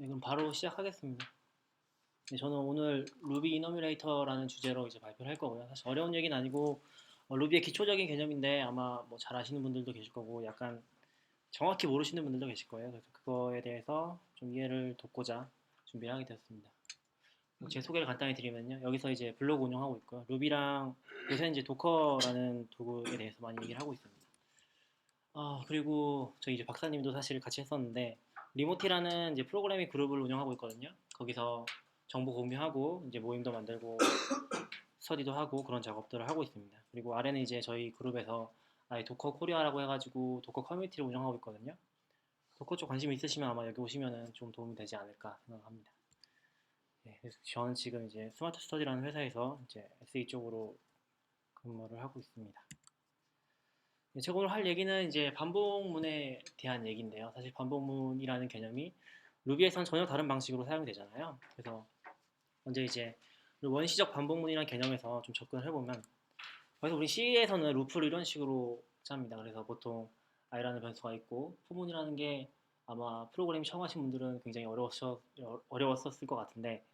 네, 그럼 바로 시작하겠습니다. 네, 저는 오늘 루비 이너미레이터라는 주제로 이제 발표를 할 거고요. 사실 어려운 얘기는 아니고 어, 루비의 기초적인 개념인데 아마 뭐 잘 아시는 분들도 계실 거고 약간 정확히 모르시는 분들도 계실 거예요. 그래서 그거에 대해서 좀 이해를 돕고자 준비를 하게 되었습니다. 뭐제 소개를 간단히 드리면요. 여기서 이제 블로그 운영하고 있고요. 루비랑 요새 이제 도커라는 도구에 대해서 많이 얘기를 하고 있습니다. 아 그리고 저희 이제 박사님도 사실 같이 했었는데 리모티라는 이제 프로그래밍 그룹을 운영하고 있거든요. 거기서 정보 공유하고 이제 모임도 만들고 스터디도 하고 그런 작업들을 하고 있습니다. 그리고 아래는 이제 저희 그룹에서 아예 도커 코리아라고 해가지고 도커 커뮤니티를 운영하고 있거든요. 도커 쪽 관심 있으시면 아마 여기 오시면은 좀 도움이 되지 않을까 생각합니다. 네, 그래서 저는 지금 이제 스마트 스터디라는 회사에서 이제 SE 쪽으로 근무를 하고 있습니다. 네, 제가 오늘 할 얘기는 이제 반복문에 대한 얘기인데요. 사실 반복문이라는 개념이 루비에선 전혀 다른 방식으로 사용되잖아요. 그래서 먼저 이제 원시적 반복문이라는 개념에서 좀 접근을 해보면 그래서 우리 C에서는 루프를 이런 식으로 짭니다. 그래서 보통 i라는 변수가 있고 포문이라는 게 아마 프로그램 처음 하신 분들은 굉장히 어려웠어, 어려웠었을 것 같은데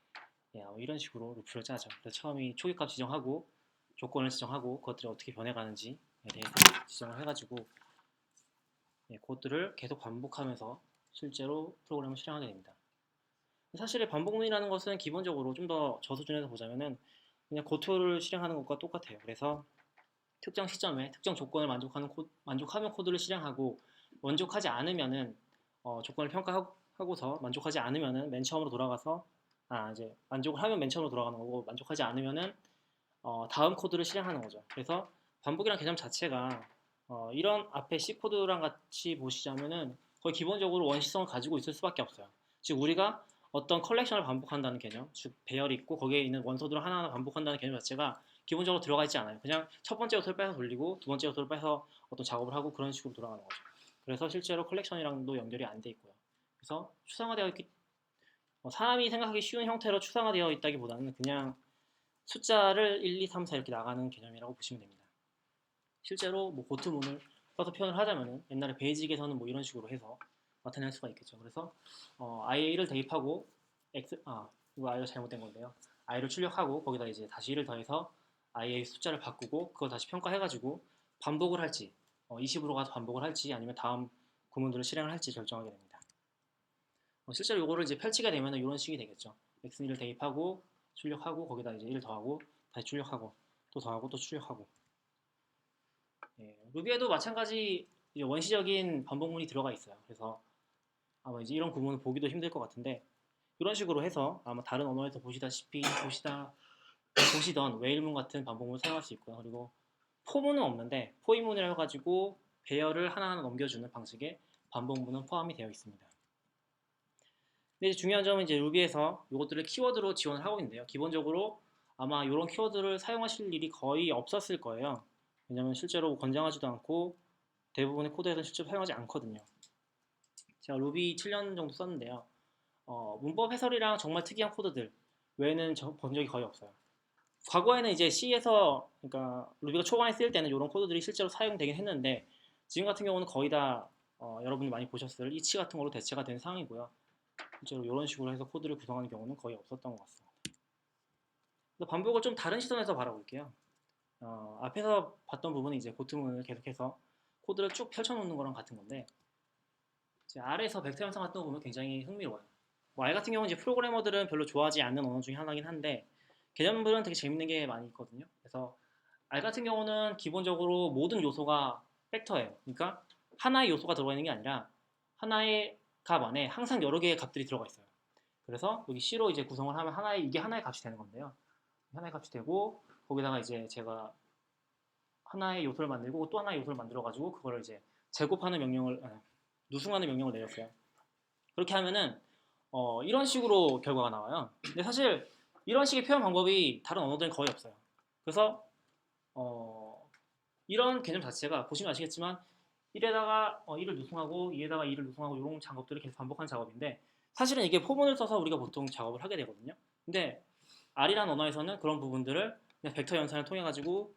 예, 어, 이런 식으로 루프를 짜죠. 그래서 처음이 초기값 지정하고 조건을 지정하고 그것들이 어떻게 변해가는지에 대해서 지정을 해가지고 예, 그것들을 계속 반복하면서 실제로 프로그램을 실행하게 됩니다. 사실 반복문이라는 것은 기본적으로 좀 더 저수준에서 보자면은 그냥 고토를 실행하는 것과 똑같아요. 그래서 특정 시점에 특정 조건을 만족하는 코, 만족하면 코드를 실행하고 만족하지 않으면은 어, 조건을 평가하고서 만족하지 않으면은 맨 처음으로 돌아가서 아 이제 만족을 하면 맨 처음으로 돌아가는 거고 만족하지 않으면은 어, 다음 코드를 실행하는 거죠. 그래서 반복이라는 개념 자체가 어, 이런 앞에 C 코드랑 같이 보시자면은 거의 기본적으로 원시성을 가지고 있을 수밖에 없어요. 즉 우리가 어떤 컬렉션을 반복한다는 개념, 즉 배열이 있고 거기에 있는 원소들을 하나하나 반복한다는 개념 자체가 기본적으로 들어가 있지 않아요. 그냥 첫 번째 요소를 빼서 돌리고 두 번째 요소를 빼서 어떤 작업을 하고 그런 식으로 돌아가는 거죠. 그래서 실제로 컬렉션이랑도 연결이 안 돼 있고요. 그래서 추상화되어 있기 어, 사람이 생각하기 쉬운 형태로 추상화되어 있다기보다는 그냥 숫자를 1, 2, 3, 4 이렇게 나가는 개념이라고 보시면 됩니다. 실제로 뭐 고트문을 써서 표현을 하자면은 옛날에 베이직에서는 뭐 이런 식으로 해서 나타낼 수가 있겠죠. 그래서 어, i를 대입하고 x 아 이거 i가 잘못된 건데요. i를 출력하고 거기다 이제 다시 1을 더해서 i의 숫자를 바꾸고 그걸 다시 평가해가지고 반복을 할지 어, 20으로 가서 반복을 할지 아니면 다음 구문들을 실행을 할지 결정하게 됩니다. 어, 실제로 이거를 이제 펼치게 되면 이런 식이 되겠죠. x1을 대입하고 출력하고 거기다 이제 1 더하고 다시 출력하고 또 더하고 또 출력하고 예, 루비에도 마찬가지 이제 원시적인 반복문이 들어가 있어요. 그래서 아마 이제 이런 구문을 보기도 힘들 것 같은데 이런 식으로 해서 아마 다른 언어에서 보시다시피 보시다 보시던 웨일문 같은 반복문을 사용할 수 있고요. 그리고 포문은 없는데 포이문이라 해가지고 배열을 하나하나 넘겨주는 방식의 반복문은 포함이 되어 있습니다. 근데 중요한 점은 이제 루비에서 이것들을 키워드로 지원을 하고 있는데요. 기본적으로 아마 이런 키워드를 사용하실 일이 거의 없었을 거예요. 왜냐면 실제로 권장하지도 않고 대부분의 코드에서는 실제로 사용하지 않거든요. 제가 루비 7년 정도 썼는데요. 어, 문법 해설이랑 정말 특이한 코드들 외에는 저- 본 적이 거의 없어요. 과거에는 이제 C에서 그러니까 루비가 초반에 쓰일 때는 이런 코드들이 실제로 사용되긴 했는데 지금 같은 경우는 거의 다 어, 여러분이 많이 보셨을 이치 같은 걸로 대체가 된 상황이고요. 실제로 이런 식으로 해서 코드를 구성하는 경우는 거의 없었던 것 같습니다. 반복을 좀 다른 시선에서 바라볼게요. 어, 앞에서 봤던 부분은 이제 고트문을 계속해서 코드를 쭉 펼쳐놓는 거랑 같은 건데 아래에서 벡터 현상 같은 거 보면 굉장히 흥미로워요. 뭐 R 같은 경우는 이제 프로그래머들은 별로 좋아하지 않는 언어 중에 하나긴 한데 개념들은 되게 재밌는 게 많이 있거든요. 그래서 R 같은 경우는 기본적으로 모든 요소가 팩터예요. 그러니까 하나의 요소가 들어가 있는 게 아니라 하나의 값 안에 항상 여러 개의 값들이 들어가 있어요. 그래서 여기 C로 이제 구성을 하면 하나의 이게 하나의 값이 되는 건데요. 하나의 값이 되고 거기다가 이제 제가 하나의 요소를 만들고 또 하나의 요소를 만들어 가지고 그거를 이제 제곱하는 명령을 아, 누승하는 명령을 내렸어요. 그렇게 하면은 어, 이런 식으로 결과가 나와요. 근데 사실 이런 식의 표현 방법이 다른 언어들은 거의 없어요. 그래서 어, 이런 개념 자체가 보시면 아시겠지만 1에다가 어, 1을 누승하고 2에다가 2를 누승하고 이런 작업들을 계속 반복하는 작업인데 사실은 이게 포문을 써서 우리가 보통 작업을 하게 되거든요. 근데 R이라는 언어에서는 그런 부분들을 그냥 벡터 연산을 통해 가지고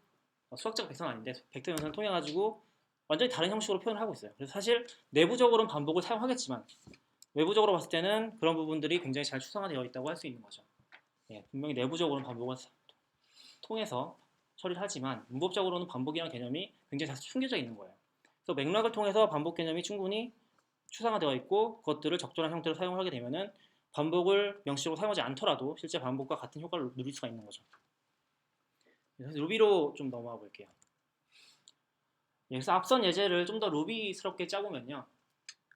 어, 수학적 벡터는 아닌데 벡터 연산을 통해 가지고 완전히 다른 형식으로 표현을 하고 있어요. 그래서 사실 내부적으로는 반복을 사용하겠지만 외부적으로 봤을 때는 그런 부분들이 굉장히 잘 추상화되어 있다고 할 수 있는 거죠. 예, 분명히 내부적으로는 반복을 사- 통해서 처리를 하지만 문법적으로는 반복이라는 개념이 굉장히 잘 숨겨져 있는 거예요. 그래서 맥락을 통해서 반복 개념이 충분히 추상화되어 있고 그것들을 적절한 형태로 사용을 하게 되면은 반복을 명시적으로 사용하지 않더라도 실제 반복과 같은 효과를 누릴 수가 있는 거죠. 루비로 좀 넘어가 볼게요. 예, 그래서 앞선 예제를 좀 더 루비스럽게 짜보면요.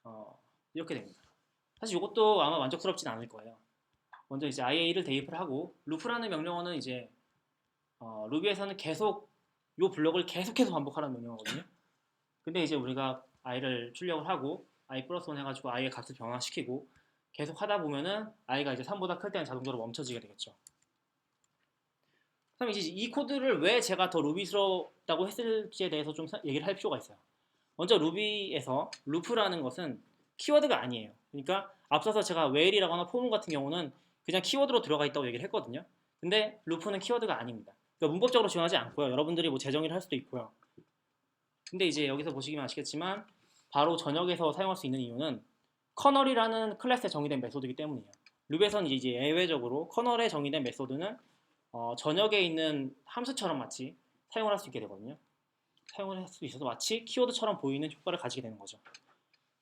어, 이렇게 됩니다. 사실 이것도 아마 만족스럽진 않을 거예요. 먼저 이제 IA를 대입을 하고 루프라는 명령어는 이제 어, 루비에서는 계속 이 블록을 계속해서 반복하라는 명령어거든요. 근데 이제 우리가 i를 출력을 하고 i 플러스 1 해가지고 i의 값을 변화시키고 계속 하다 보면은 i가 이제 3보다 클 때는 자동적으로 멈춰지게 되겠죠. 그럼 이제 이 코드를 왜 제가 더 루비스럽다고 했을지에 대해서 좀 사- 얘기를 할 필요가 있어요. 먼저 루비에서 루프라는 것은 키워드가 아니에요. 그러니까 앞서서 제가 where이라거나 포문 같은 경우는 그냥 키워드로 들어가 있다고 얘기를 했거든요. 근데 루프는 키워드가 아닙니다. 그러니까 문법적으로 지원하지 않고요. 여러분들이 뭐 재정의를 할 수도 있고요. 근데 이제 여기서 보시면 아시겠지만 바로 전역에서 사용할 수 있는 이유는 커널이라는 클래스에 정의된 메소드이기 때문이에요. 루비에서는 이제 예외적으로 커널에 정의된 메소드는 어, 전역에 있는 함수처럼 마치 사용을 할 수 있게 되거든요. 사용을 할 수 있어서 마치 키워드처럼 보이는 효과를 가지게 되는 거죠.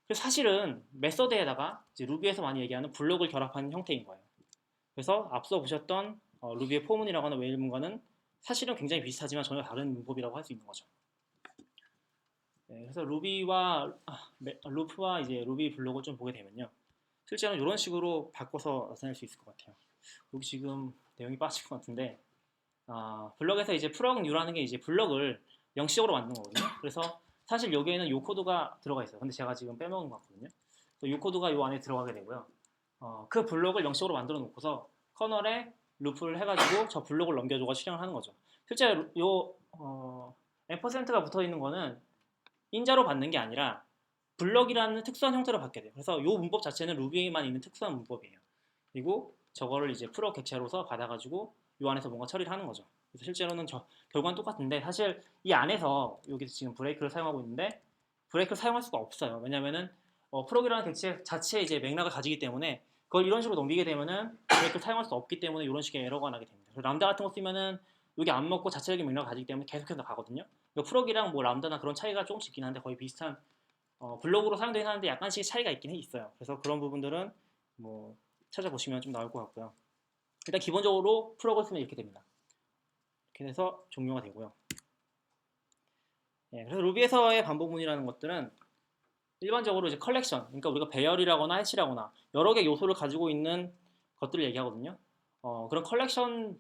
그래서 사실은 메서드에다가 루비에서 많이 얘기하는 블록을 결합한 형태인 거예요. 그래서 앞서 보셨던 어, 루비의 포문이라거나 웨일 문과는 사실은 굉장히 비슷하지만 전혀 다른 문법이라고 할 수 있는 거죠. 네, 그래서 루비와 아, 메- 루프와 이제 루비 블록을 좀 보게 되면요. 실제로는 이런 식으로 바꿔서 나타낼 수 있을 것 같아요. 여기 지금 내용이 빠질 것 같은데 아, 블럭에서 이제 프럭 뉴라는 게 이제 블럭을 영시적으로 만든 거거든요. 그래서 사실 여기에는 요 코드가 들어가 있어요. 근데 제가 지금 빼먹은 것 같거든요. 요 코드가 요 안에 들어가게 되고요. 어, 그 블럭을 영시적으로 만들어 놓고서 커널에 루프를 해가지고 저 블록을 넘겨줘가 실행을 하는 거죠. 실제 요 어, 앰퍼센트가 붙어 있는 거는 인자로 받는 게 아니라 블럭이라는 특수한 형태로 받게 돼요. 그래서 요 문법 자체는 루비에만 있는 특수한 문법이에요. 그리고 저거를 이제 프로 객체로서 받아가지고 요 안에서 뭔가 처리를 하는 거죠. 그래서 실제로는 저 결과는 똑같은데 사실 이 안에서 여기서 지금 브레이크를 사용하고 있는데 브레이크를 사용할 수가 없어요. 왜냐면은 어, 프로그램 객체 자체에 이제 맥락을 가지기 때문에 그걸 이런 식으로 넘기게 되면은 브레이크를 사용할 수 없기 때문에 이런 식의 에러가 나게 됩니다. 그래서 람다 같은 거 쓰면은 여기 안 먹고 자체적인 맥락을 가지기 때문에 계속해서 가거든요. 그 프로기랑 뭐 람다나 그런 차이가 조금씩 있긴 한데 거의 비슷한 어, 블록으로 사용되긴 하는데 약간씩 차이가 있긴 해 있어요. 그래서 그런 부분들은 뭐 찾아보시면 좀 나올 것 같고요. 일단 기본적으로 프로그램을 쓰면 이렇게 됩니다. 이렇게 돼서 종료가 되고요. 예, 그래서 루비에서의 반복문이라는 것들은 일반적으로 이제 컬렉션, 그러니까 우리가 배열이라거나 해치라거나 여러 개 요소를 가지고 있는 것들을 얘기하거든요. 어, 그런 컬렉션들은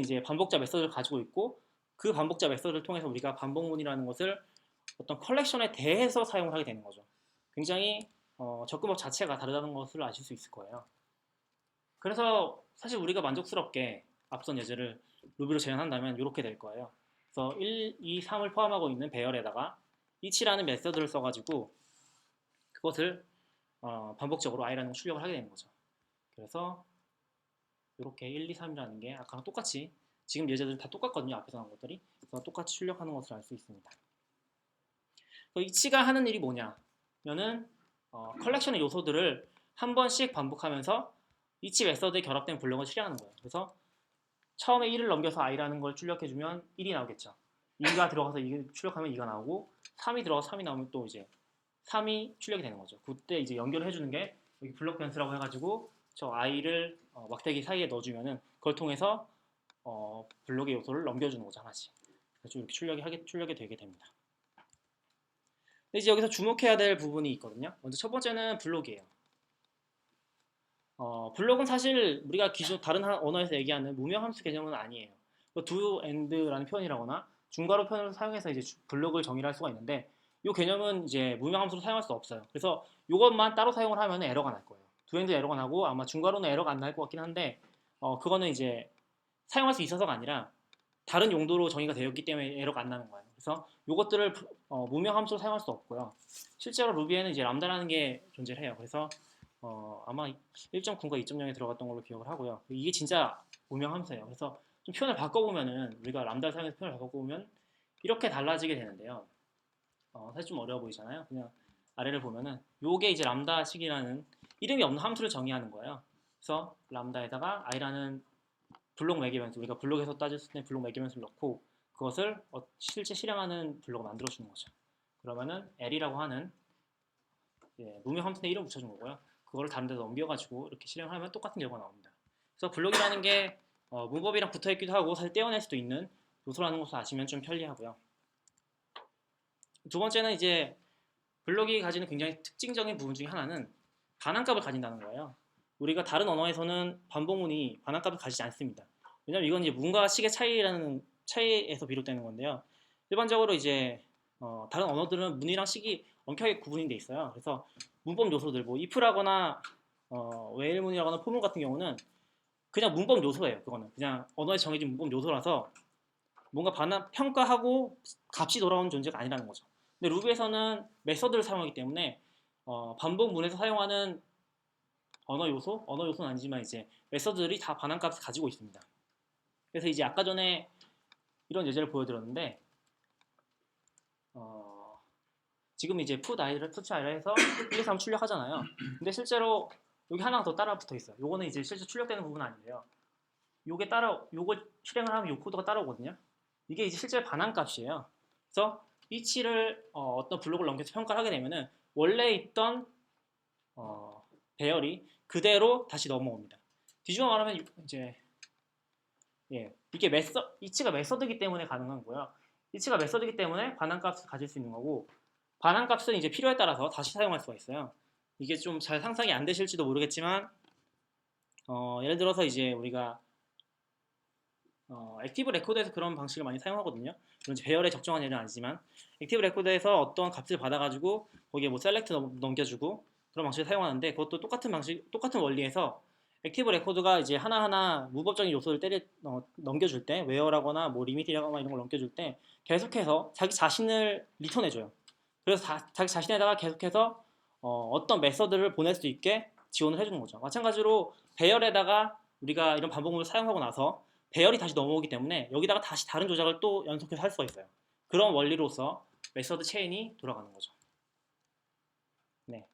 이제 반복자 메서드를 가지고 있고 그 반복자 메서드를 통해서 우리가 반복문이라는 것을 어떤 컬렉션에 대해서 사용을 하게 되는 거죠. 굉장히 어, 접근법 자체가 다르다는 것을 아실 수 있을 거예요. 그래서 사실 우리가 만족스럽게 앞선 예제를 루비로 재현한다면 이렇게 될 거예요. 그래서 1, 2, 3을 포함하고 있는 배열에다가 each라는 메서드를 써가지고 그것을 어, 반복적으로 i라는 걸 출력을 하게 되는 거죠. 그래서 이렇게 1, 2, 3이라는 게 아까랑 똑같이 지금 예제들 다 똑같거든요. 앞에서 나온 것들이. 그래서 똑같이 출력하는 것을 알 수 있습니다. each가 하는 일이 뭐냐면은 어, 컬렉션의 요소들을 한 번씩 반복하면서 each 메서드에 결합된 블록을 실행하는 거예요. 그래서 처음에 1을 넘겨서 i라는 걸 출력해주면 1이 나오겠죠. 2가 들어가서 2 출력하면 2가 나오고 3이 들어가서 3이 나오면 또 이제 3이 출력이 되는 거죠. 그때 이제 연결을 해주는 게 여기 블록 변수라고 해가지고 저 i를 어, 막대기 사이에 넣어주면은 그걸 통해서 어, 블록의 요소를 넘겨주는 거죠 하나씩. 그래서 이렇게 출력이 하게 출력이 되게 됩니다. 이제 여기서 주목해야 될 부분이 있거든요. 먼저 첫 번째는 블록이에요. 어, 블록은 사실 우리가 기존 다른 하- 언어에서 얘기하는 무명 함수 개념은 아니에요. do and라는 표현이라거나 중괄호 표현을 사용해서 이제 주- 블록을 정의를 할 수가 있는데 이 개념은 이제 무명 함수로 사용할 수 없어요. 그래서 이것만 따로 사용을 하면 에러가 날 거예요. do and 에러가 나고 아마 중괄호는 에러가 안 날 것 같긴 한데 어, 그거는 이제 사용할 수 있어서가 아니라 다른 용도로 정의가 되었기 때문에 에러가 안 나는 거예요. 그래서 이것들을 어, 무명 함수로 사용할 수 없고요. 실제로 루비에는 이제 람다라는 게 존재를 해요. 그래서 어, 아마 1.9가 2.0에 들어갔던 걸로 기억을 하고요. 이게 진짜 무명 함수예요. 그래서 좀 표현을 바꿔보면은 우리가 람다를 사용해서 표현을 바꿔보면 이렇게 달라지게 되는데요. 어, 사실 좀 어려워 보이잖아요. 그냥 아래를 보면은 요게 이제 람다식이라는 이름이 없는 함수를 정의하는 거예요. 그래서 람다에다가 i라는 블록 매개 변수 우리가 블록에서 따졌을 때 블록 매개 변수를 넣고 그것을 어- 실제 실행하는 블록을 만들어 주는 거죠. 그러면은 L이라고 하는 예, 무명 함수의 이름 붙여준 거고요. 그거를 다른 데서 넘겨가지고 이렇게 실행을 하면 똑같은 결과가 나옵니다. 그래서 블록이라는 게 어, 문법이랑 붙어 있기도 하고 사실 떼어낼 수도 있는 요소라는 것을 아시면 좀 편리하고요. 두 번째는 이제 블록이 가지는 굉장히 특징적인 부분 중에 하나는 반환값을 가진다는 거예요. 우리가 다른 언어에서는 반복문이 반환값을 가지지 않습니다. 왜냐면 이건 이제 문과 식의 차이라는 차이에서 비롯되는 건데요. 일반적으로 이제 어, 다른 언어들은 문이랑 식이 엄격하게 구분이 돼 있어요. 그래서 문법 요소들 뭐 if라거나 어, 웨일문이라거나 포문 같은 경우는 그냥 문법 요소예요. 그거는 그냥 언어에 정해진 문법 요소라서 뭔가 반환 평가하고 값이 돌아오는 존재가 아니라는 거죠. 근데 루비에서는 메서드를 사용하기 때문에 어, 반복문에서 사용하는 언어 요소, 언어 요소는 아니지만 이제 메서드들이 다 반환값을 가지고 있습니다. 그래서 이제 아까 전에 이런 예제를 보여드렸는데 어, 지금 이제 푸드 아이를 푸치 아이를 해서 1, 2, 3 출력하잖아요. 근데 실제로 여기 하나가 더 따라 붙어 있어요. 요거는 이제 실제 출력되는 부분은 아닌데요. 요게 따라 요걸 실행을 하면 요 코드가 따라오거든요. 이게 이제 실제 반환 값이에요. 그래서 이치를 어, 떤 블록을 넘겨서 평가를 하게 되면은 원래 있던 어, 배열이 그대로 다시 넘어옵니다. 뒤집어 말하면 이제 예 이게 메서 이치가 메서드이기 때문에 가능한 거고요. 이치가 메서드이기 때문에 반환 값을 가질 수 있는 거고 반환 값은 이제 필요에 따라서 다시 사용할 수가 있어요. 이게 좀 잘 상상이 안 되실지도 모르겠지만 어, 예를 들어서 이제 우리가 어, 액티브 레코드에서 그런 방식을 많이 사용하거든요. 물론 배열에 적정한 예는 아니지만 액티브 레코드에서 어떤 값을 받아가지고 거기에 뭐 셀렉트 넘- 넘겨주고 그런 방식을 사용하는데 그것도 똑같은 방식, 똑같은 원리에서 액티브 레코드가 이제 하나하나 무법적인 요소를 때려 어, 넘겨줄 때 웨어라거나 뭐 리미트라거나 이런 걸 넘겨줄 때 계속해서 자기 자신을 리턴해줘요. 그래서 자, 자기 자신에다가 계속해서 어, 떤 메서드를 보낼 수 있게 지원을 해주는 거죠. 마찬가지로 배열에다가 우리가 이런 반복문을 사용하고 나서 배열이 다시 넘어오기 때문에 여기다가 다시 다른 조작을 또 연속해서 할 수가 있어요. 그런 원리로서 메서드 체인이 돌아가는 거죠. 네.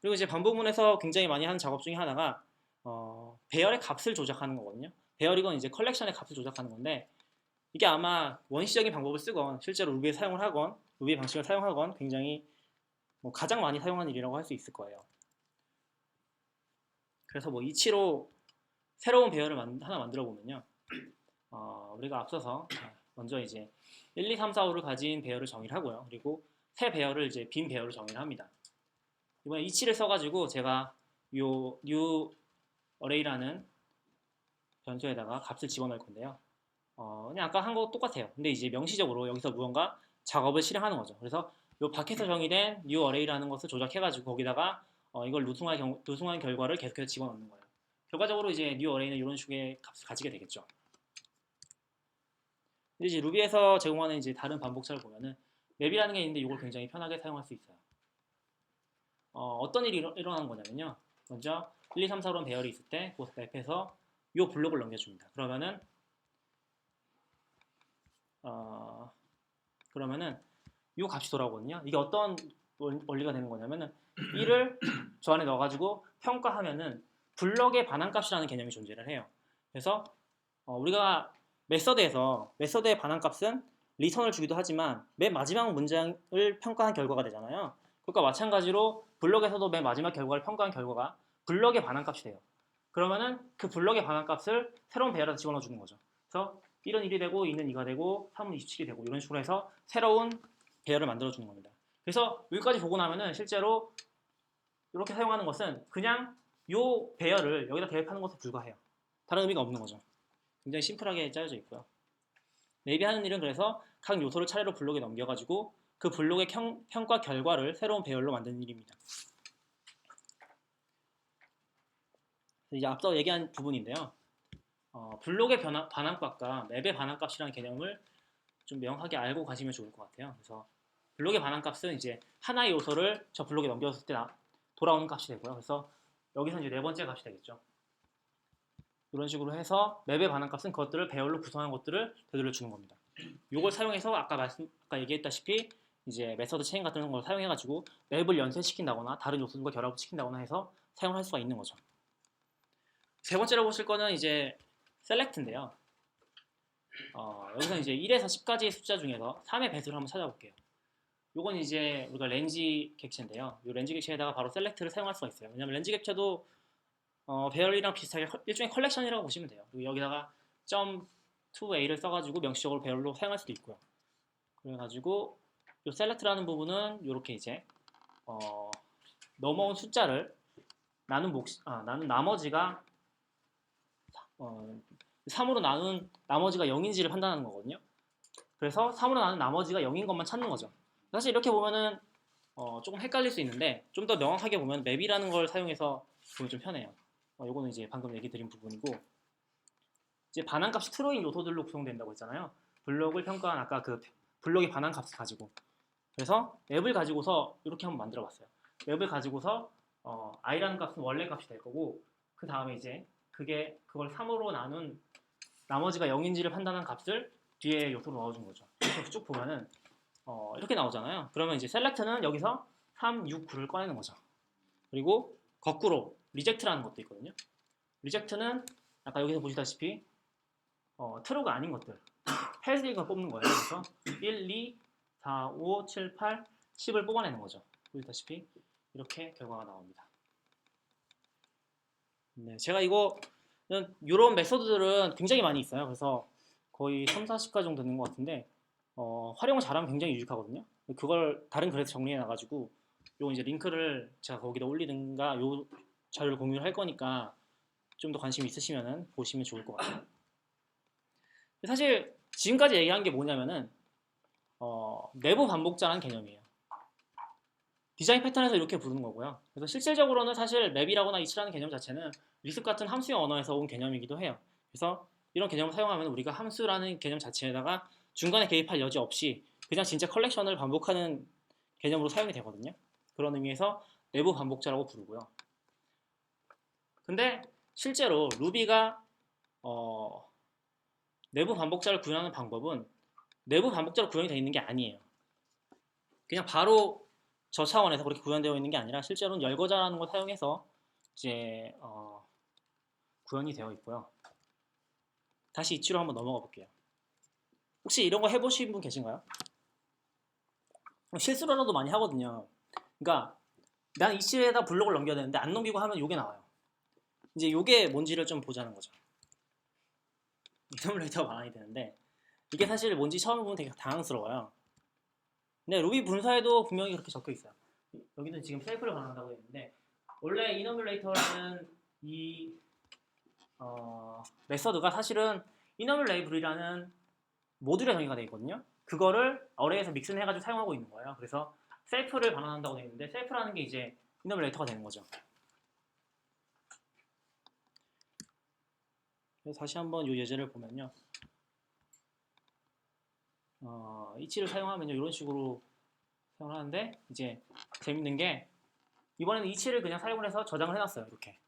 그리고 이제 반복문에서 굉장히 많이 하는 작업 중에 하나가 어, 배열의 값을 조작하는 거거든요. 배열이건 이제 컬렉션의 값을 조작하는 건데 이게 아마 원시적인 방법을 쓰건 실제로 루비에 사용을 하건 루비 방식을 사용하건 굉장히 뭐 가장 많이 사용하는 일이라고 할 수 있을 거예요. 그래서 뭐 이치로 새로운 배열을 만- 하나 만들어 보면요. 어, 우리가 앞서서 먼저 이제 1, 2, 3, 4, 5를 가진 배열을 정의를 하고요. 그리고 새 배열을 이제 빈 배열로 정의를 합니다. 이번에 이치를 써가지고 제가 요 new array라는 변수에다가 값을 집어넣을 건데요. 어, 그냥 아까 한 거 똑같아요. 근데 이제 명시적으로 여기서 무언가 작업을 실행하는 거죠. 그래서 요 밖에서 정의된 new array라는 것을 조작해가지고 거기다가 어, 이걸 누승할 경, 누승한 결과를 계속해서 집어넣는 거예요. 결과적으로 이제 new array는 이런 식의 값을 가지게 되겠죠. 이제 루비에서 제공하는 이제 다른 반복자를 보면은 맵이라는 게 있는데 이걸 굉장히 편하게 사용할 수 있어요. 어, 떤 일이 일어, 일어나는 거냐면요. 먼저 1, 2, 3, 4로 배열이 있을 때 그 맵에서 요 블록을 넘겨줍니다. 그러면은 어, 그러면은 요 값이 돌아오거든요. 이게 어떤 원- 원리가 되는 거냐면은 1을 저 안에 넣어가지고 평가하면은 블럭의 반환값이라는 개념이 존재를 해요. 그래서 어, 우리가 메서드에서 메서드의 반환값은 리턴을 주기도 하지만 맨 마지막 문장을 평가한 결과가 되잖아요. 그것과 마찬가지로 블럭에서도 맨 마지막 결과를 평가한 결과가 블럭의 반환값이 돼요. 그러면은 그 블럭의 반환값을 새로운 배열에다 집어넣어 주는 거죠. 그래서 1은 1이 되고 2는 2가 되고 3은 27이 되고 이런 식으로 해서 새로운 배열을 만들어 주는 겁니다. 그래서 여기까지 보고 나면은 실제로 이렇게 사용하는 것은 그냥 요 배열을 여기다 대입하는 것에 불과해요. 다른 의미가 없는 거죠. 굉장히 심플하게 짜여져 있고요. 맵이 하는 일은 그래서 각 요소를 차례로 블록에 넘겨가지고 그 블록의 평, 평가 결과를 새로운 배열로 만드는 일입니다. 이제 앞서 얘기한 부분인데요. 어, 블록의 변화, 반환값과 맵의 반환값이라는 개념을 좀 명확하게 알고 가시면 좋을 것 같아요. 그래서 블록의 반환값은 이제 하나의 요소를 저 블록에 넘겼을 때 나- 돌아오는 값이 되고요. 그래서 여기서 이제 네 번째 값이 되겠죠. 이런 식으로 해서 맵의 반환값은 그것들을 배열로 구성한 것들을 되돌려 주는 겁니다. 이걸 사용해서 아까 말씀 아까 얘기했다시피 이제 메서드 체인 같은 걸 사용해 가지고 맵을 연쇄시킨다거나 다른 요소들과 결합을 시킨다거나 해서 사용할 수가 있는 거죠. 세 번째로 보실 거는 이제 select인데요. 어, 여기서 이제 1에서 10까지의 숫자 중에서 3의 배수를 한번 찾아볼게요. 요건 이제 우리가 렌지 객체인데요. 이 렌지 객체에다가 바로 select를 사용할 수가 있어요. 왜냐면 렌지 객체도 어, 배열이랑 비슷하게 컬- 일종의 컬렉션이라고 보시면 돼요. 그리고 여기다가 .2a를 써가지고 명시적으로 배열로 사용할 수도 있고요. 그래가지고 이 select라는 부분은 이렇게 이제 어, 넘어온 숫자를 나눈 목 아, 나눈 나머지가 어, 3으로 나눈 나머지가 0인지를 판단하는 거거든요. 그래서 3으로 나눈 나머지가 0인 것만 찾는 거죠. 사실 이렇게 보면은 어, 조금 헷갈릴 수 있는데 좀 더 명확하게 보면 맵이라는 걸 사용해서 보면 좀 편해요. 어, 요거는 이제 방금 얘기 드린 부분이고 이제 반환값이 트루인 요소들로 구성된다고 했잖아요. 블록을 평가한 아까 그 블록의 반환값을 가지고 그래서 맵을 가지고서 이렇게 한번 만들어 봤어요. 맵을 가지고서 어, i라는 값은 원래 값이 될 거고 그 다음에 이제 그게 그걸 3으로 나눈 나머지가 0인지를 판단한 값을 뒤에 요소로 넣어준 거죠. 이렇게 쭉 보면은 어, 이렇게 나오잖아요. 그러면 이제 select는 여기서 3, 6, 9를 꺼내는 거죠. 그리고 거꾸로 reject라는 것도 있거든요. reject는 아까 여기서 보시다시피 어, true가 아닌 것들 헬스가 뽑는 거예요. 그래서 1, 2, 4, 5, 7, 8, 10을 뽑아내는 거죠. 보시다시피 이렇게 결과가 나옵니다. 네, 제가 이거 이런 메소드들은 굉장히 많이 있어요. 그래서 거의 3, 40가지 정도 되는 것 같은데 어, 활용을 잘하면 굉장히 유익하거든요. 그걸 다른 글에서 정리해 놔가지고 요 이제 링크를 제가 거기다 올리든가 요 자료를 공유를 할 거니까 좀 더 관심 있으시면은 보시면 좋을 것 같아요. 사실 지금까지 얘기한 게 뭐냐면은 어, 내부 반복자라는 개념이에요. 디자인 패턴에서 이렇게 부르는 거고요. 그래서 실질적으로는 사실 맵이라거나 이치라는 개념 자체는 리습 같은 함수형 언어에서 온 개념이기도 해요. 그래서 이런 개념을 사용하면 우리가 함수라는 개념 자체에다가 중간에 개입할 여지 없이 그냥 진짜 컬렉션을 반복하는 개념으로 사용이 되거든요. 그런 의미에서 내부 반복자라고 부르고요. 근데 실제로 루비가 어, 내부 반복자를 구현하는 방법은 내부 반복자로 구현이 되어 있는 게 아니에요. 그냥 바로 저 차원에서 그렇게 구현되어 있는 게 아니라 실제로는 열거자라는 걸 사용해서 이제 어, 구현이 되어 있고요. 다시 이치로 한번 넘어가 볼게요. 혹시 이런 거 해보신 분 계신가요? 실수로라도 많이 하거든요. 그러니까 난 이치에다 블록을 넘겨야 되는데 안 넘기고 하면 이게 나와요. 이제 이게 뭔지를 좀 보자는 거죠. 이너뮬레이터가 많아야 되는데 이게 사실 뭔지 처음 보면 되게 당황스러워요. 근데 루비 분사에도 분명히 그렇게 적혀 있어요. 여기는 지금 셀프를 반환한다고 했는데 원래 이너뮬레이터라는 이 어, 메서드가 사실은 이너뮬레이블이라는 모듈에 정의가 되어 있거든요. 그거를 어레이에서 믹스를 해가지고 사용하고 있는 거예요. 그래서 셀프를 반환한다고 되어 있는데 셀프라는 게 이제 이너뮬레이터가 되는 거죠. 그래서 다시 한번 이 예제를 보면요. 어, 이치를 사용하면요. 이런 식으로 사용을 하는데 이제 재밌는 게 이번에는 이치를 그냥 사용을 해서 저장을 해놨어요. 이렇게.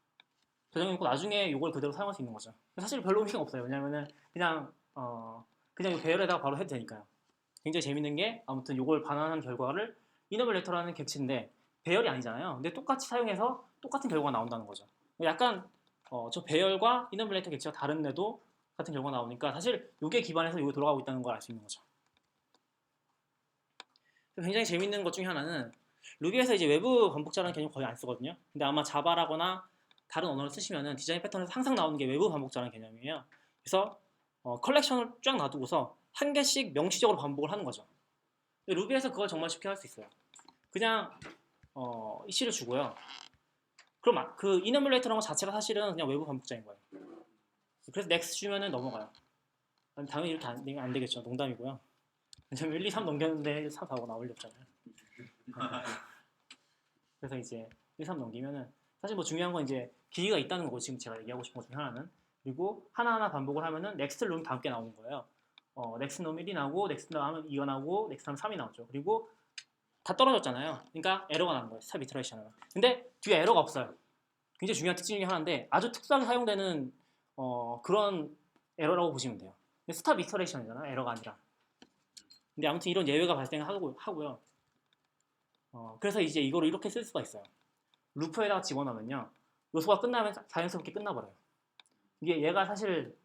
저장해놓고 나중에 이걸 그대로 사용할 수 있는 거죠. 사실 별로 의미가 없어요. 왜냐면은 그냥 어 그냥 이 배열에다가 바로 해도 되니까요. 굉장히 재밌는 게 아무튼 이걸 반환한 결과를 이너블레터라는 객체인데 배열이 아니잖아요. 근데 똑같이 사용해서 똑같은 결과가 나온다는 거죠. 약간 어, 저 배열과 이너블레터 객체가 다른데도 같은 결과가 나오니까 사실 이게 기반해서 이게 돌아가고 있다는 걸 알 수 있는 거죠 굉장히 재밌는 것 중에 하나는 루비에서 이제 외부 반복자라는 개념 거의 안 쓰거든요. 근데 아마 자바라거나 다른 언어를 쓰시면은 디자인 패턴에서 항상 나오는 게 외부 반복자라는 개념이에요. 그래서 어, 컬렉션을 쫙 놔두고서 한 개씩 명시적으로 반복을 하는 거죠. 루비에서 그걸 정말 쉽게 할 수 있어요. 그냥 어, 이치를 주고요. 그럼 아- 그 이너뮬레이터라는 것 자체가 사실은 그냥 외부 반복자인 거예요. 그래서 넥스 주면은 넘어가요. 당연히 이렇게 안, 안 되겠죠. 농담이고요. 왜냐면 1, 2, 3 넘겼는데 3, 4, 5 나올 리 없잖아요. 그래서 이제 1, 3 넘기면은 사실 뭐 중요한 건 이제 길이가 있다는 거고 지금 제가 얘기하고 싶은 것 중에 하나는 그리고 하나하나 반복을 하면은 넥스트 룸이 다음 게 나오는 거예요. 어, 넥스트 놈 1이 나오고 넥스트 나오면 2가 나오고 넥스트 하면 3이 나오죠. 그리고 다 떨어졌잖아요. 그러니까 에러가 나는 거예요. 스탑 이터레이션은. 근데 뒤에 에러가 없어요. 굉장히 중요한 특징 중에 하나인데 아주 특수하게 사용되는 어, 그런 에러라고 보시면 돼요. 스탑 이터레이션이잖아요. 에러가 아니라. 근데 아무튼 이런 예외가 발생하고 하고요. 어, 그래서 이제 이거를 이렇게 쓸 수가 있어요. 루프에다가 집어넣으면요. 요소가 끝나면 자- 자연스럽게 끝나버려요. 이게 얘가 사실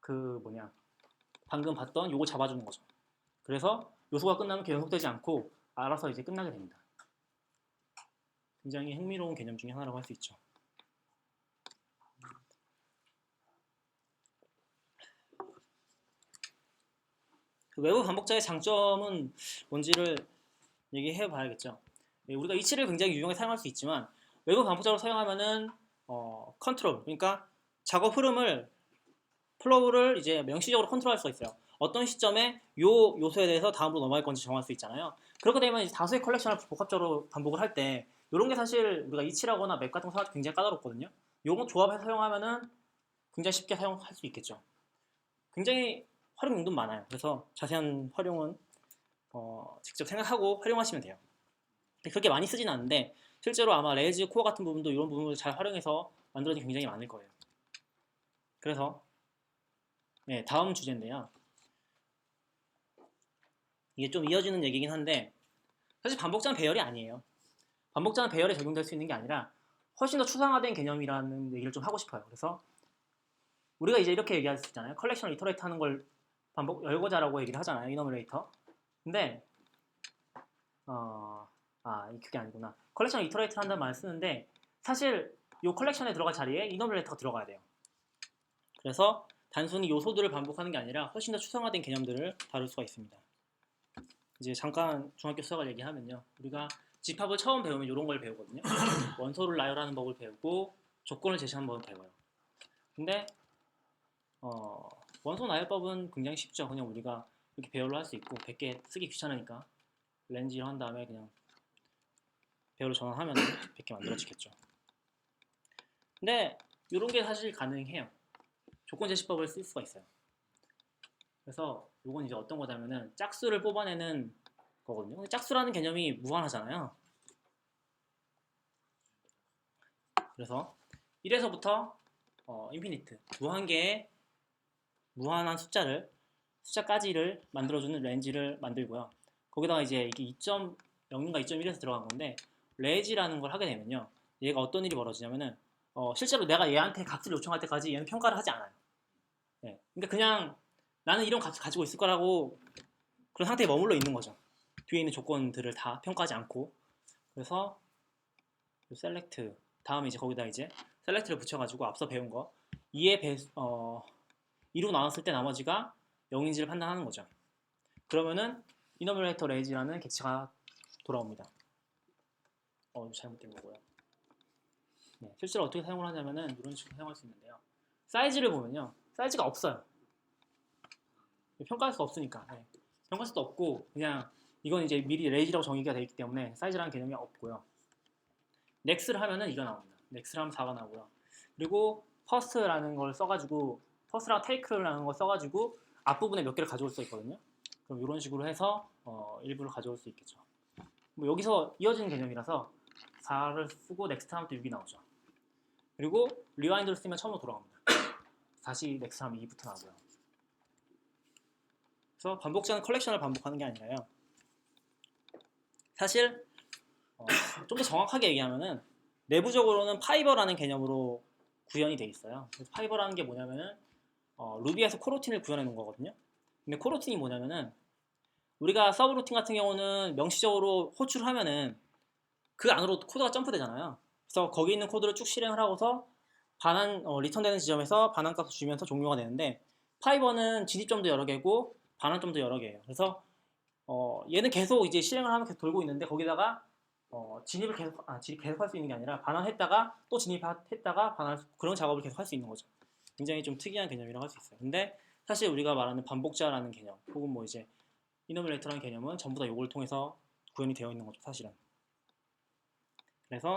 그 뭐냐 방금 봤던 요거 잡아주는 거죠. 그래서 요소가 끝나면 계속되지 않고 알아서 이제 끝나게 됩니다. 굉장히 흥미로운 개념 중에 하나라고 할 수 있죠. 그 외부 반복자의 장점은 뭔지를 얘기해 봐야겠죠. 예, 우리가 이치를 굉장히 유용하게 사용할 수 있지만 외부 반복자로 사용하면은 어, 컨트롤 그러니까 작업 흐름을 플로우를 이제 명시적으로 컨트롤할 수가 있어요. 어떤 시점에 요 요소에 대해서 다음으로 넘어갈 건지 정할 수 있잖아요. 그렇게 되면 이제 다수의 컬렉션을 복합적으로 반복을 할 때 이런 게 사실 우리가 이치라거나 맵 같은 거 사용할 때 굉장히 까다롭거든요. 요거 조합해서 사용하면은 굉장히 쉽게 사용할 수 있겠죠. 굉장히 활용 용도 많아요. 그래서 자세한 활용은 어, 직접 생각하고 활용하시면 돼요. 그렇게 많이 쓰진 않는데 실제로 아마 레이즈 코어 같은 부분도 이런 부분을 잘 활용해서 만들어진 게 굉장히 많을 거예요. 그래서 네, 다음 주제인데요. 이게 좀 이어지는 얘기긴 한데 사실 반복자는 배열이 아니에요. 반복자는 배열에 적용될 수 있는 게 아니라 훨씬 더 추상화된 개념이라는 얘기를 좀 하고 싶어요. 그래서 우리가 이제 이렇게 얘기할 수 있잖아요. 컬렉션을 이터레이트 하는 걸 반복 열거자라고 얘기를 하잖아요. 이너미레이터. 근데 어, 아 그게 아니구나. 컬렉션 이터레이트를 한다는 말을 쓰는데 사실 이 컬렉션에 들어갈 자리에 이너미레이터가 들어가야 돼요. 그래서 단순히 요소들을 반복하는 게 아니라 훨씬 더 추상화된 개념들을 다룰 수가 있습니다. 이제 잠깐 중학교 수학을 얘기하면요. 우리가 집합을 처음 배우면 이런 걸 배우거든요. 원소를 나열하는 법을 배우고 조건을 제시하는 법을 배워요. 근데 어, 원소 나열법은 굉장히 쉽죠. 그냥 우리가 이렇게 배열로 할 수 있고 100개 쓰기 귀찮으니까 렌즈를 한 다음에 그냥 배열로 전환하면 100개 만들어지겠죠. 근데 이런 게 사실 가능해요. 조건 제시법을 쓸 수가 있어요. 그래서 이건 이제 어떤 거냐면은 짝수를 뽑아내는 거거든요. 근데 짝수라는 개념이 무한하잖아요. 그래서 1에서부터 어, 인피니트 무한 개의 무한한 숫자를 숫자까지를 만들어주는 렌즈를 만들고요. 거기다가 이제 이게 2.0인가 2.1에서 들어간 건데 레지라는 걸 하게 되면요. 얘가 어떤 일이 벌어지냐면은 어, 실제로 내가 얘한테 값을 요청할 때까지 얘는 평가를 하지 않아요. 네. 그러니까 그냥 나는 이런 값을 가지고 있을 거라고 그런 상태에 머물러 있는 거죠. 뒤에 있는 조건들을 다 평가하지 않고 그래서 셀렉트 다음에 이제 거기다 이제 셀렉트를 붙여가지고 앞서 배운 거 2의 배, 어, 2로 나눴을 때 나머지가 0인지를 판단하는 거죠. 그러면은 이너미레이터 레이지라는 객체가 돌아옵니다. 어, 잘못된 거고요. 네, 실제로 어떻게 사용을 하냐면은 이런 식으로 사용할 수 있는데요. 사이즈를 보면요. 사이즈가 없어요. 평가할 수 없으니까. 네. 평가할 수도 없고 그냥 이건 이제 미리 레이지라고 정의가 되어 있기 때문에 사이즈라는 개념이 없고요. 넥스를 하면은 이거 나옵니다. 넥스를 하면 4가 나오고요. 그리고 퍼스트라는 걸 써가지고 퍼스트랑 테이크라는 걸 써가지고 앞부분에 몇 개를 가져올 수 있거든요. 그럼 이런 식으로 해서 어, 일부를 가져올 수 있겠죠. 뭐 여기서 이어지는 개념이라서 4를 쓰고 넥스트 하면 또 6이 나오죠. 그리고 리와인드를 쓰면 처음으로 돌아갑니다. 다시 넥스트 하면 2부터 나오고요. 그래서 반복자는 컬렉션을 반복하는 게 아니라요. 사실 어, 좀더 정확하게 얘기하면은 내부적으로는 파이버라는 개념으로 구현이 돼 있어요. 파이버라는 게 뭐냐면은 어, 루비에서 코로틴을 구현해 놓은 거거든요. 근데 코로틴이 뭐냐면은 우리가 서브루틴 같은 경우는 명시적으로 호출하면은 그 안으로 코드가 점프되잖아요. 그래서 거기 있는 코드를 쭉 실행을 하고서 반환 어, 리턴되는 지점에서 반환 값을 주면서 종료가 되는데 파이버는 진입점도 여러 개고 반환점도 여러 개예요. 그래서 어, 얘는 계속 이제 실행을 하면 계속 돌고 있는데 거기다가 어, 진입을 계속 아, 진입 계속 할 수 있는 게 아니라 반환했다가 또 진입했다가 반환 그런 작업을 계속 할 수 있는 거죠. 굉장히 좀 특이한 개념이라고 할 수 있어요. 근데 사실 우리가 말하는 반복자라는 개념 혹은 뭐 이제 이노밀레이터라는 개념은 전부 다 이걸 통해서 구현이 되어 있는 거죠, 사실은. 그래서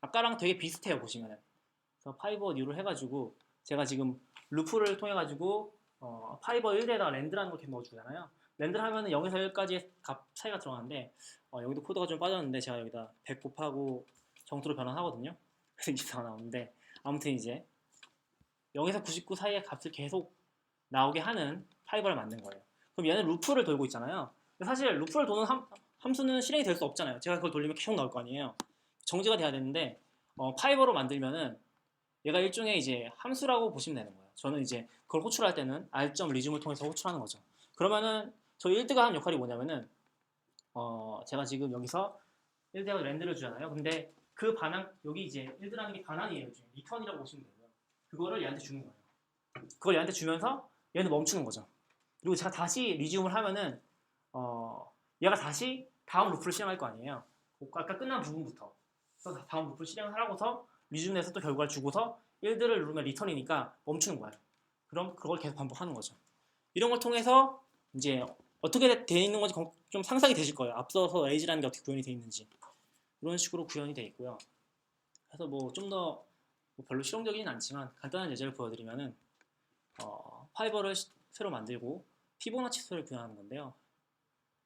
아까랑 되게 비슷해요, 보시면은. 그래서 파이버 뉴를 해가지고 제가 지금 루프를 통해 가지고 어, 파이버 1에다가 랜드라는 걸 이렇게 넣어주잖아요. 랜드를 하면은 0에서 1까지의 값 차이가 들어가는데 어, 여기도 코드가 좀 빠졌는데 제가 여기다 100 곱하고 정수로 변환하거든요. 그래서 24가 나오는데 아무튼 이제 0에서 99 사이의 값을 계속 나오게 하는 파이버를 만든 거예요. 그럼 얘는 루프를 돌고 있잖아요. 사실 루프를 도는 한, 함수는 실행이 될 수 없잖아요. 제가 그걸 돌리면 계속 나올 거 아니에요. 정지가 돼야 되는데 어, 파이버로 만들면은 얘가 일종의 이제 함수라고 보시면 되는 거예요. 저는 이제 그걸 호출할 때는 r.점 리즘을 통해서 호출하는 거죠. 그러면은 저 1드가 하는 역할이 뭐냐면은 어, 제가 지금 여기서 1드가 랜드를 주잖아요. 근데 그 반환 여기 이제 1드라는 게 반환이에요. 지금 리턴이라고 보시면 되고요. 그거를 얘한테 주는 거예요. 그걸 얘한테 주면서 얘는 멈추는 거죠. 그리고 제가 다시 리즘을 하면은 어, 얘가 다시 다음 루프를 실행할 거 아니에요. 그 아까 끝난 부분부터. 그래서 다- 다음 루프를 실행을 하고서 리즘에서 또 결과를 주고서 1드를 누르면 리턴이니까 멈추는 거예요. 그럼 그걸 계속 반복하는 거죠. 이런 걸 통해서 이제 어떻게 되어 있는 건지 건- 좀 상상이 되실 거예요. 앞서서 에이지라는 게 어떻게 구현이 되어 있는지. 이런 식으로 구현이 되어 있고요. 그래서 뭐 좀더 별로 실용적이진 않지만 간단한 예제를 보여드리면은 어, 파이버를 시- 새로 만들고 피보나치 수를 구현하는 건데요.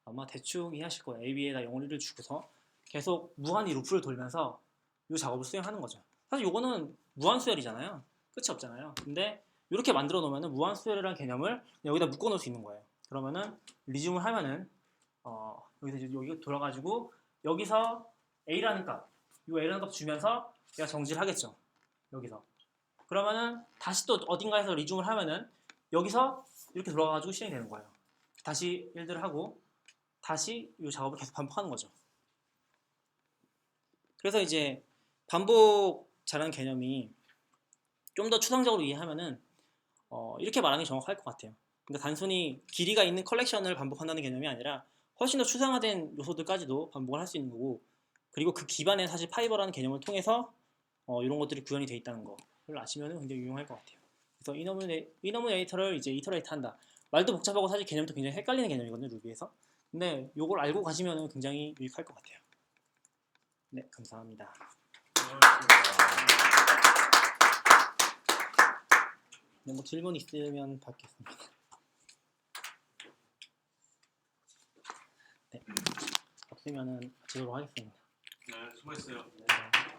아마 대충 이해하실 거예요. AB에다 영어를 주고서 계속 무한히 루프를 돌면서 이 작업을 수행하는 거죠. 사실 이거는 무한 수열이잖아요. 끝이 없잖아요. 근데 이렇게 만들어 놓으면 무한 수열이라는 개념을 여기다 묶어 놓을 수 있는 거예요. 그러면은 리즘을 하면은 어, 여기서 여기 돌아가지고 여기서 a라는 값, 이 a라는 값 주면서 얘가 정지를 하겠죠. 여기서. 그러면은 다시 또 어딘가에서 리즘을 하면은 여기서 이렇게 돌아가가지고 실행이 되는 거예요. 다시 일들을 하고 다시 이 작업을 계속 반복하는 거죠. 그래서 이제 반복 잘하는 개념이 좀 더 추상적으로 이해하면은 어, 이렇게 말하는 게 정확할 것 같아요. 그러니까 단순히 길이가 있는 컬렉션을 반복한다는 개념이 아니라 훨씬 더 추상화된 요소들까지도 반복을 할 수 있는 거고 그리고 그 기반에 사실 파이버라는 개념을 통해서 어, 이런 것들이 구현이 돼 있다는 거를 아시면 굉장히 유용할 것 같아요. 그래서 이너무네, 이너무네이터를 이제 이터레이트 한다. 말도 복잡하고 사실 개념도 굉장히 헷갈리는 개념이거든요, 루비에서. 근데 이걸 알고 가시면 굉장히 유익할 것 같아요. 네, 감사합니다. 네, 뭐 질문 있으면 받겠습니다. 네, 없으면은 마치도록 하겠습니다. 네, 수고했어요. 네.